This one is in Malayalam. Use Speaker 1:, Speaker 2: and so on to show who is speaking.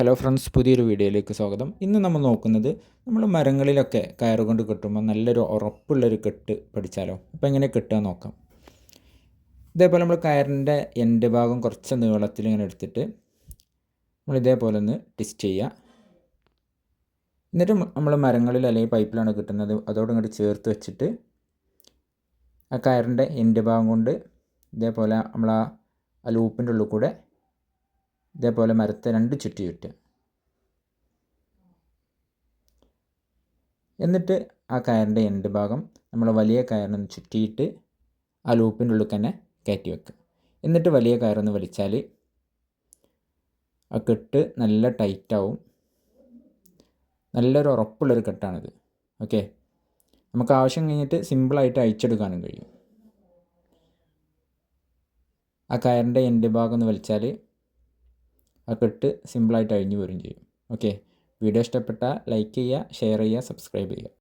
Speaker 1: ഹലോ ഫ്രണ്ട്സ് പുതിയൊരു വീഡിയോയിലേക്ക് സ്വാഗതം. ഇന്ന് നമ്മൾ നോക്കുന്നത് നമ്മൾ മരങ്ങളിലൊക്കെ കയറുകൊണ്ട് കെട്ടുമ്പോൾ നല്ലൊരു ഉറപ്പുള്ളൊരു കെട്ട് പഠിച്ചാലോ? അപ്പോൾ എങ്ങനെ കെട്ടുക നോക്കാം. ഇതേപോലെ നമ്മൾ കയറിന്റെ എന്റെ ഭാഗം കുറച്ച് നീളത്തിൽ ഇങ്ങനെ എടുത്തിട്ട് നമ്മൾ ഇതേപോലെ ഒന്ന് ടിസ്റ്റ് ചെയ്യുക. എന്നിട്ട് നമ്മൾ മരങ്ങളിൽ അല്ലെങ്കിൽ പൈപ്പിലാണ് കിട്ടുന്നത് അതോട് ഇങ്ങോട്ട് ചേർത്ത് വെച്ചിട്ട് ആ കയറിന്റെ എന്റെ ഭാഗം കൊണ്ട് ഇതേപോലെ നമ്മൾ ആ ലൂപ്പിന്റെ ഉള്ളിൽ കൂടെ ഇതേപോലെ മരത്തെ രണ്ട് ചുറ്റി ചുറ്റുക എന്നിട്ട് ആ കയറിന്റെ എൻഡ് ഭാഗം നമ്മൾ വലിയ കയറിനൊന്ന് ചുറ്റിയിട്ട് ആ ലൂപ്പിന്റെ ഉള്ളിൽ തന്നെ കയറ്റി വെക്കുക എന്നിട്ട് വലിയ കയറൊന്ന് വലിച്ചാൽ ആ കെട്ട് നല്ല ടൈറ്റാവും നല്ലൊരു ഉറപ്പുള്ളൊരു കെട്ടാണിത്. ഓക്കെ നമുക്ക് ആവശ്യം കഴിഞ്ഞിട്ട് സിമ്പിളായിട്ട് അയച്ചെടുക്കാനും കഴിയും. ആ കയറിന്റെ എൻഡ് ഭാഗം ഒന്ന് വലിച്ചാൽ ആ കെട്ട് സിമ്പിളായിട്ട് അഴിഞ്ഞു വരും ചെയ്യും. ഓക്കെ വീഡിയോ ഇഷ്ടപ്പെട്ടാൽ ലൈക്ക് ചെയ്യുക ഷെയർ ചെയ്യുക സബ്സ്ക്രൈബ് ചെയ്യുക.